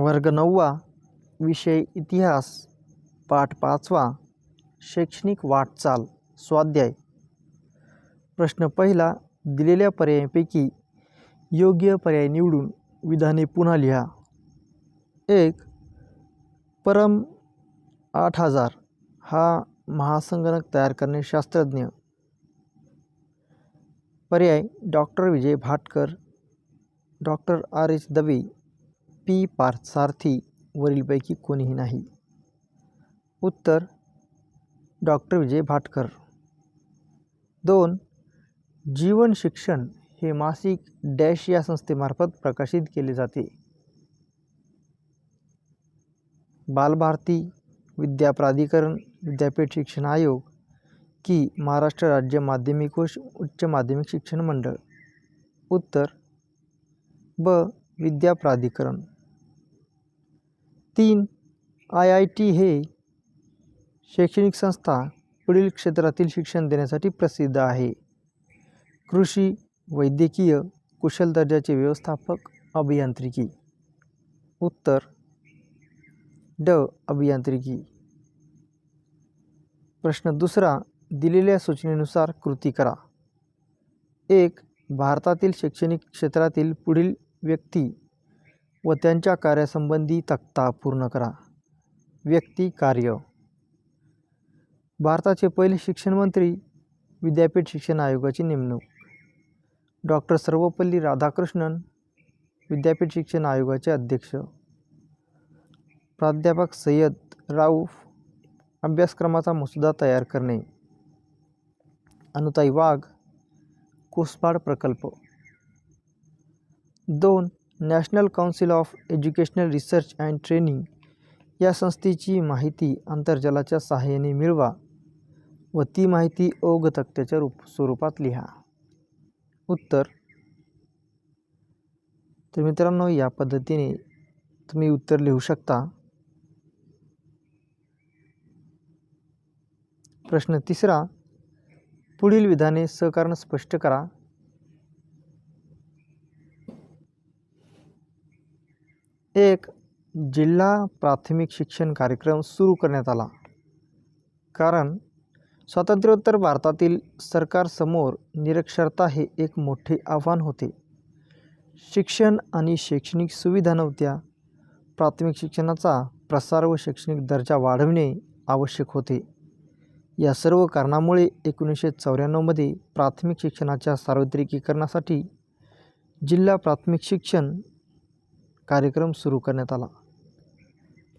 वर्ग नववा विषय इतिहास पाठ पाचवा शैक्षणिक वाटचाल स्वाध्याय. प्रश्न पहिला दिलेल्या पर्यायांपैकी योग्य पर्याय निवडून विधाने पुन्हा लिहा. एक परम आठ हजार हा महासंगणक तयार करणे शास्त्रज्ञ. पर्याय doctor Vijay Bhatkar doctor R H Dave. P Parthasarathy वरीलपैकी कोणीही नाही. उत्तर डॉक्टर विजय भाटकर. दोन जीवन शिक्षण हे मासिक डॅश या संस्थेमार्फत प्रकाशित केले जाते. बालभारती विद्या प्राधिकरण विद्यापीठ शिक्षण आयोग की महाराष्ट्र राज्य माध्यमिक व उच्च माध्यमिक शिक्षण मंडळ. उत्तर ब विद्या प्राधिकरण. तीन आय आय टी हे शैक्षणिक संस्था पुढील क्षेत्रातील शिक्षण देण्यासाठी प्रसिद्ध आहे. कृषी वैद्यकीय कुशल दर्जाचे व्यवस्थापक अभियांत्रिकी. उत्तर. ड. अभियांत्रिकी. प्रश्न दुसरा. दिलेल्या सूचनेनुसार कृती करा. एक भारतातील शैक्षणिक क्षेत्रातील पुढील व्यक्ती व त्यांच्या कार्यासंबंधी तक्ता पूर्ण करा. व्यक्ती कार्य. भारताचे पहिले शिक्षणमंत्री विद्यापीठ शिक्षण आयोगाची नेमणूक. डॉक्टर सर्वपल्ली राधाकृष्णन विद्यापीठ शिक्षण आयोगाचे अध्यक्ष. प्राध्यापक सय्यद राऊफ अभ्यासक्रमाचा मसुदा तयार करणे. अनुताई वाघ कोसपाड प्रकल्प. दोन National Council of Educational Research and Training. या संस्थेची माहिती आंतरजालाच्या सहाय्याने मिळवा व ती माहिती ओघ तक्त्याच्या रूप स्वरूपात लिहा. उत्तर. तर मित्रांनो या पद्धतीने तुम्ही उत्तर लिहू शकता. प्रश्न तिसरा. पुढील विधाने सहकारण स्पष्ट करा. एक जिल्हा प्राथमिक शिक्षण कार्यक्रम सुरू करण्यात आला. कारण स्वातंत्र्योत्तर भारतातील सरकारसमोर निरक्षरता हे एक मोठे आव्हान होते. शिक्षण आणि शैक्षणिक सुविधा नव्हत्या. प्राथमिक शिक्षणाचा प्रसार व शैक्षणिक दर्जा वाढविणे आवश्यक होते. या सर्व कारणामुळे एकोणीसशे चौऱ्याण्णवमध्ये प्राथमिक शिक्षणाच्या सार्वत्रिकीकरणासाठी जिल्हा प्राथमिक शिक्षण कार्यक्रम सुरू करण्यात आला.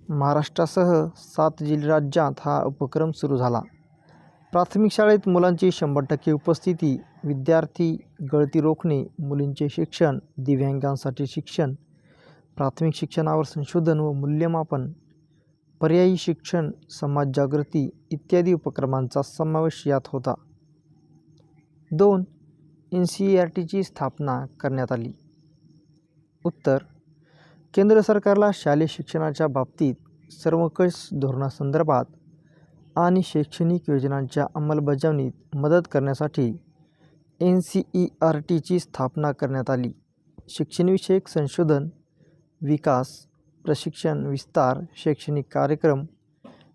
महाराष्ट्रासह सात जिल्हा राज्यात हा उपक्रम सुरू झाला. प्राथमिक शाळेत मुलांची शंभर टक्के उपस्थिती विद्यार्थी गळती रोखणे मुलींचे शिक्षण दिव्यांगांसाठी शिक्षण प्राथमिक शिक्षणावर संशोधन व मूल्यमापन पर्यायी शिक्षण समाज जागृती इत्यादी उपक्रमांचा समावेश यात होता. दोन एन सी ई आर टीची स्थापना करण्यात आली. उत्तर केंद्र सरकारला शालेय शिक्षणाच्या बाबतीत सर्वकष धोरणासंदर्भात आणि शैक्षणिक योजनांच्या अंमलबजावणीत मदत करण्यासाठी एन सी ई आर टीची स्थापना करण्यात आली. शिक्षणविषयक संशोधन विकास प्रशिक्षण विस्तार शैक्षणिक कार्यक्रम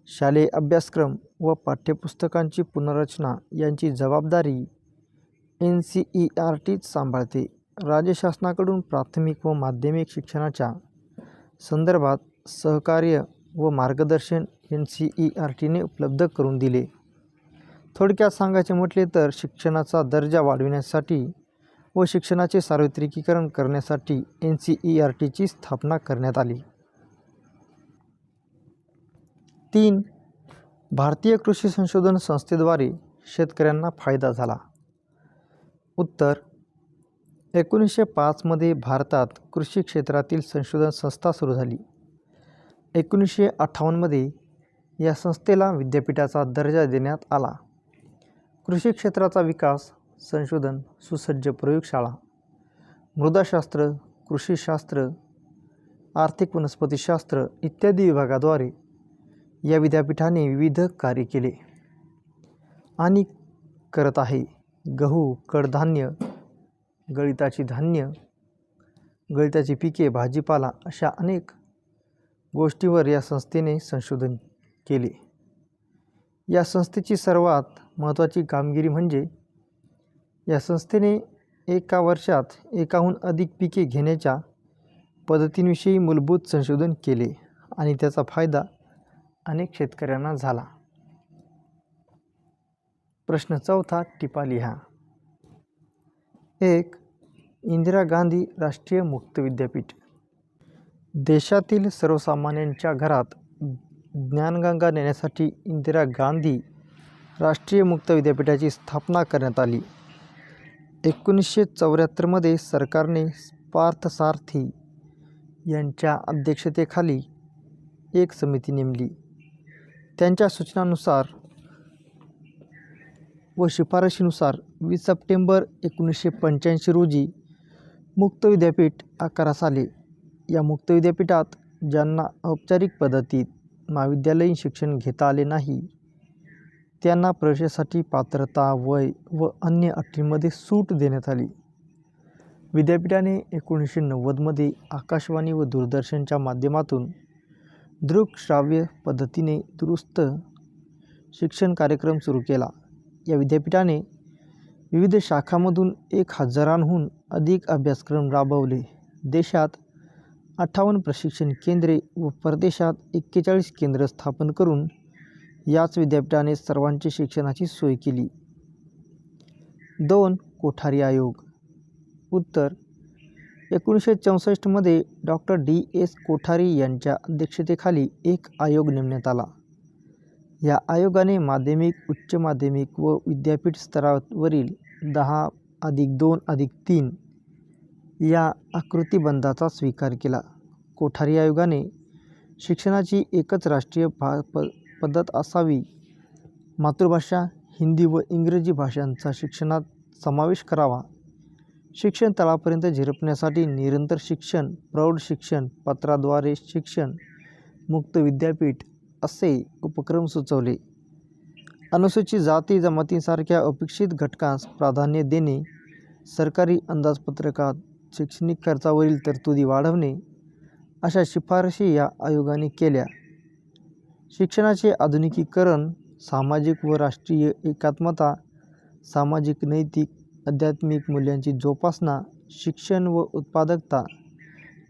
शालेय अभ्यासक्रम व पाठ्यपुस्तकांची पुनर्रचना यांची जबाबदारी एन सी ई आर टीच सांभाळते. राज्य शासनाकडून प्राथमिक व माध्यमिक शिक्षणाच्या संदर्भात सहकार्य व मार्गदर्शन एन सी ई आर टीने उपलब्ध करून दिले. थोडक्यात सांगायचे म्हटले तर शिक्षणाचा दर्जा वाढविण्यासाठी व शिक्षणाचे सार्वत्रिकीकरण करण्यासाठी एन सी ई आर टीची स्थापना करण्यात आली. तीन भारतीय कृषी संशोधन संस्थेद्वारे शेतकऱ्यांना फायदा झाला. उत्तर एकोणीसशे पाचमध्ये भारतात कृषी क्षेत्रातील संशोधन संस्था सुरू झाली. एकोणीसशे अठ्ठावन्नमध्ये या संस्थेला विद्यापीठाचा दर्जा देण्यात आला. कृषी क्षेत्राचा विकास संशोधन सुसज्ज प्रयोगशाळा मृदाशास्त्र कृषीशास्त्र आर्थिक वनस्पतीशास्त्र इत्यादी विभागाद्वारे या विद्यापीठाने विविध कार्य केले आणि करत आहे. गहू कडधान्य गळिताची धान्य गळिताची पिके भाजीपाला अशा अनेक गोष्टीवर या संस्थेने संशोधन केले. या संस्थेची सर्वात महत्त्वाची कामगिरी म्हणजे या संस्थेने एका वर्षात एकाहून अधिक पिके घेण्याच्या पद्धतींविषयी मूलभूत संशोधन केले आणि त्याचा फायदा अनेक शेतकऱ्यांना झाला. प्रश्न चौथा टिपा लिहा एक इंदिरा गांधी राष्ट्रीय मुक्त विद्यापीठ. देशातील सर्वसामान्यांच्या घरात ज्ञानगंगा नेण्यासाठी इंदिरा गांधी राष्ट्रीय मुक्त विद्यापीठाची स्थापना करण्यात आली. एकोणीसशे चौऱ्याहत्तरमध्ये सरकारने पार्थसारथी यांच्या अध्यक्षतेखाली एक समिती नेमली. त्यांच्या सूचनानुसार व शिफारशीनुसार वीस सप्टेंबर एकोणीसशे पंच्याऐंशी रोजी मुक्त विद्यापीठ आकारास आले. या मुक्त विद्यापीठात ज्यांना औपचारिक पद्धतीत महाविद्यालयीन शिक्षण घेता आले नाही त्यांना प्रवेशासाठी पात्रता वय व अन्य अटींमध्ये सूट देण्यात आली. विद्यापीठाने एकोणीसशे नव्वदमध्ये आकाशवाणी व दूरदर्शनच्या माध्यमातून दृकश्राव्य पद्धतीने दुरुस्त शिक्षण कार्यक्रम सुरू केला. या विद्यापीठाने विविध शाखांमधून एक हजारांहून अधिक अभ्यासक्रम राबवले. देशात अठ्ठावन्न प्रशिक्षण केंद्रे व परदेशात एक्केचाळीस केंद्र स्थापन करून याच विद्यापीठाने सर्वांची शिक्षणाची सोय केली. दोन कोठारी आयोग. उत्तर एकोणीसशे चौसष्टमध्ये डॉक्टर डी एस कोठारी यांच्या अध्यक्षतेखाली एक आयोग नेमण्यात आला. या आयोगाने माध्यमिक उच्च माध्यमिक व विद्यापीठ स्तरावरील दहा अधिक दोन अधिक तीन या आकृतिबंधाचा स्वीकार केला. कोठारी आयोगाने शिक्षणाची एकच राष्ट्रीय भा प पद्धत असावी. मातृभाषा हिंदी व इंग्रजी भाषांचा शिक्षणात समावेश करावा. शिक्षण तळापर्यंत झिरपण्यासाठी निरंतर शिक्षण प्रौढ शिक्षण पत्राद्वारे शिक्षण मुक्त विद्यापीठ असे उपक्रम सुचवले. अनुसूचित जाती जमातींसारख्या अपेक्षित घटकांस प्राधान्य देणे सरकारी अंदाजपत्रकात शैक्षणिक खर्चावरील तरतुदी वाढवणे अशा शिफारशी या आयोगाने केल्या. शिक्षणाचे आधुनिकीकरण सामाजिक व राष्ट्रीय एकात्मता सामाजिक नैतिक आध्यात्मिक मूल्यांची जोपासना शिक्षण व उत्पादकता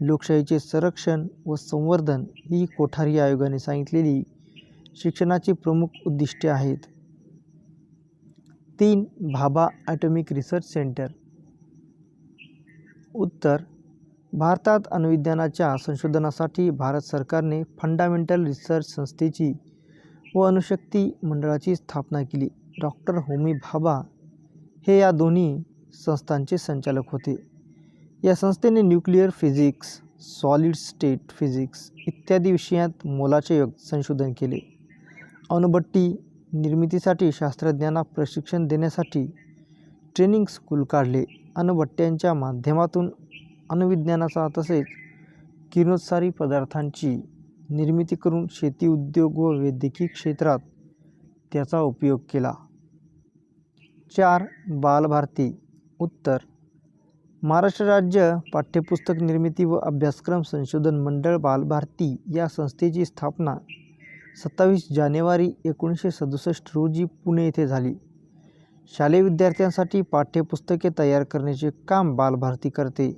लोकशाहीचे संरक्षण व संवर्धन ही कोठारी आयोगाने सांगितलेली शिक्षणाची प्रमुख उद्दिष्टे आहेत. तीन भाभा ॲटॉमिक रिसर्च सेंटर. उत्तर भारतात अणुविज्ञानाच्या संशोधनासाठी भारत सरकारने फंडामेंटल रिसर्च संस्थेची व अणुशक्ती मंडळाची स्थापना केली. डॉक्टर होमी भाभा हे या दोन्ही संस्थांचे संचालक होते. या संस्थेने nuclear physics solid state physics इत्यादी विषयात मोलाचे योग संशोधन केले. अणुभट्टी निर्मितीसाठी शास्त्रज्ञांना प्रशिक्षण देण्यासाठी ट्रेनिंग स्कूल काढले. अणुभट्ट्यांच्या माध्यमातून अणुविज्ञानाचा तसेच किरणोत्सारी पदार्थांची निर्मिती करून शेती उद्योग व वैद्यकीय क्षेत्रात त्याचा उपयोग केला. चार बालभारती उत्तर महाराष्ट्र राज्य पाठ्यपुस्तक निर्मिती व अभ्यासक्रम संशोधन मंडळ बालभारती या संस्थेची स्थापना सत्तावीस जानेवारी एकोणीसशे सदुसष्ट रोजी पुणे येथे झाली. शालेय विद्यार्थ्यांसाठी पाठ्यपुस्तके तयार करण्याचे काम बालभारती करते.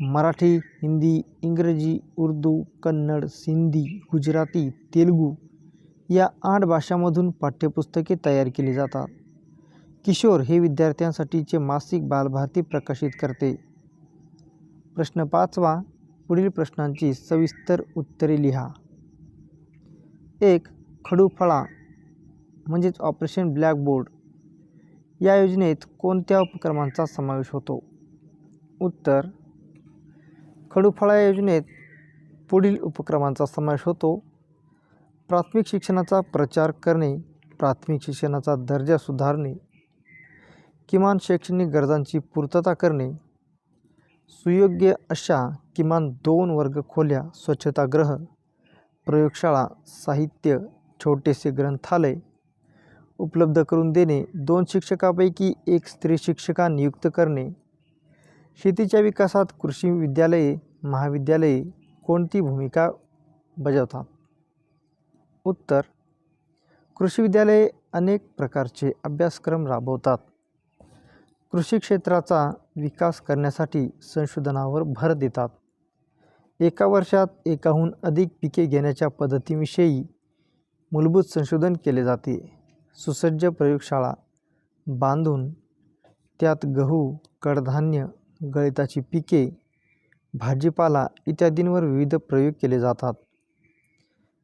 मराठी हिंदी इंग्रजी उर्दू कन्नड सिंधी गुजराती तेलुगू या आठ भाषांमधून पाठ्यपुस्तके तयार केली जातात. किशोर हे विद्यार्थ्यांसाठीचे मासिक बालभारती प्रकाशित करते. प्रश्न पाचवा पुढील प्रश्नांची सविस्तर उत्तरे लिहा. एक खडूफळा म्हणजेच ऑपरेशन ब्लॅकबोर्ड. या योजनेत कोणत्या उपक्रमांचा समावेश होतो? उत्तर खडूफळा योजनेत पुढील उपक्रमांचा समावेश होतो. प्राथमिक शिक्षणाचा प्रचार करणे प्राथमिक शिक्षणाचा दर्जा सुधारणे किमान शैक्षणिक गरजांची पूर्तता करणे सुयोग्य अशा किमान दोन वर्ग खोल्या स्वच्छतागृह प्रयोगशाळा साहित्य छोटेसे ग्रंथालय उपलब्ध करून देणे दोन शिक्षकापैकी एक स्त्री शिक्षिका नियुक्त करणे शेतीच्या विकासात कृषी विद्यालये महाविद्यालये कोणती भूमिका बजावतात? उत्तर कृषी विद्यालये अनेक प्रकारचे अभ्यासक्रम राबवतात. कृषी क्षेत्राचा विकास करण्यासाठी संशोधनावर भर देतात. एका वर्षात एकाहून अधिक पिके घेण्याच्या पद्धतीविषयी मूलभूत संशोधन केले जाते. सुसज्ज प्रयोगशाळा बांधून त्यात गहू कडधान्य गळिताची पिके भाजीपाला इत्यादींवर विविध प्रयोग केले जातात.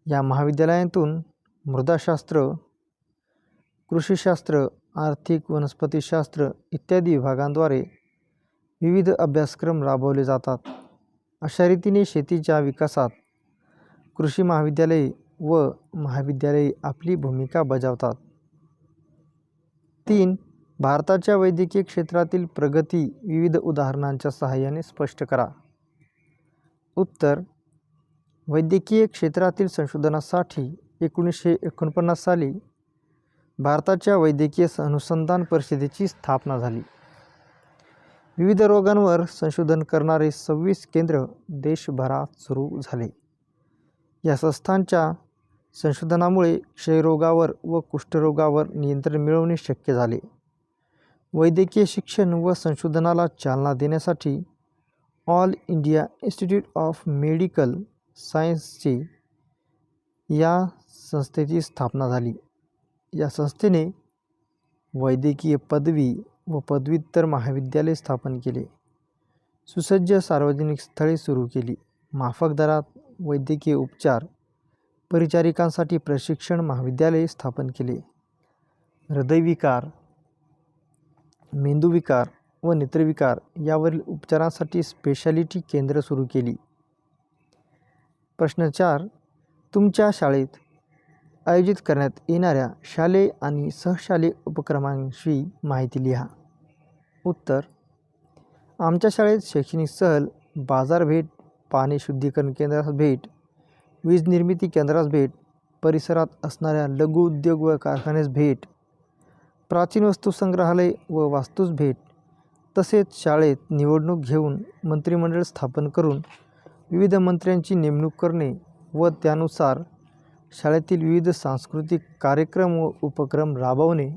या महाविद्यालयातून मृदाशास्त्र कृषीशास्त्र आर्थिक वनस्पतीशास्त्र इत्यादी विभागांद्वारे विविध अभ्यासक्रम राबवले जातात. अशा रीतीने शेतीच्या विकासात कृषी महाविद्यालये व महाविद्यालये आपली भूमिका बजावतात. तीन भारताच्या वैद्यकीय क्षेत्रातील प्रगती विविध उदाहरणांच्या सहाय्याने स्पष्ट करा. उत्तर वैद्यकीय क्षेत्रातील संशोधनासाठी एकोणीसशे एकोणपन्नास साली भारताच्या वैद्यकीय अनुसंधान परिषदेची स्थापना झाली. विविध रोगांवर संशोधन करणारे सव्वीस केंद्र देशभरात सुरू झाले. या संस्थांच्या संशोधनामुळे क्षयरोगावर व कुष्ठरोगावर नियंत्रण मिळवणे शक्य झाले. वैद्यकीय शिक्षण व संशोधनाला चालना देण्यासाठी All India Institute of Medical सायन्सची या संस्थेची स्थापना झाली. या संस्थेने वैद्यकीय पदवी व पदव्युत्तर महाविद्यालय स्थापन केले. सुसज्ज सार्वजनिक स्थळे सुरू केली. माफक दरात वैद्यकीय उपचार परिचारिकांसाठी प्रशिक्षण महाविद्यालय स्थापन केले. हृदयविकार मेंदूविकार व नेत्रविकार यावरील उपचारांसाठी स्पेशालिटी केंद्र सुरू केली. प्रश्न चार तुमच्या शाळेत आयोजित करण्यात येणाऱ्या शालेय आणि सहशालेय उपक्रमांविषयी माहिती लिहा. उत्तर आमच्या शाळेत शैक्षणिक सहल बाजारभेट पाणी शुद्धीकरण केंद्रास भेट वीज निर्मिती केंद्रास भेट परिसरात असणाऱ्या लघु उद्योग व कारखान्यास भेट प्राचीन वस्तू संग्रहालय व वास्तूस भेट तसेच शाळेत निवडणूक घेऊन मंत्रिमंडळ स्थापन करून विविध मंत्र्यांची नेमणूक करणे व त्यानुसार शाळेतील विविध सांस्कृतिक कार्यक्रम व उपक्रम राबवणे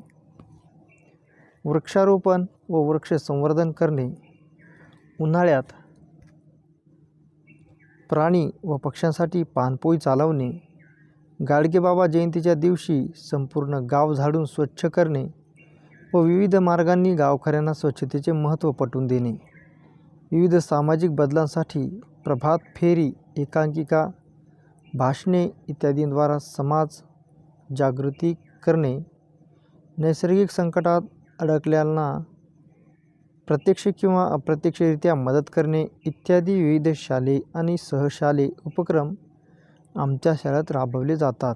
वृक्षारोपण व वृक्ष संवर्धन करणे उन्हाळ्यात प्राणी व पक्ष्यांसाठी पानपोई चालवणे गाडगेबाबा जयंतीच्या दिवशी संपूर्ण गाव झाडून स्वच्छ करणे व विविध मार्गांनी गावकऱ्यांना स्वच्छतेचे महत्त्व पटवून देणे. विविध सामाजिक बदलांसाठी प्रभात फेरी एकांकिका भाषणे इत्यादींद्वारा समाज जागृती करणे नैसर्गिक संकटात अडकलेल्यांना प्रत्यक्ष किंवा अप्रत्यक्षरित्या मदत करणे इत्यादी विविध शालेय आणि सहशालेय उपक्रम आमच्या शाळेत राबवले जातात.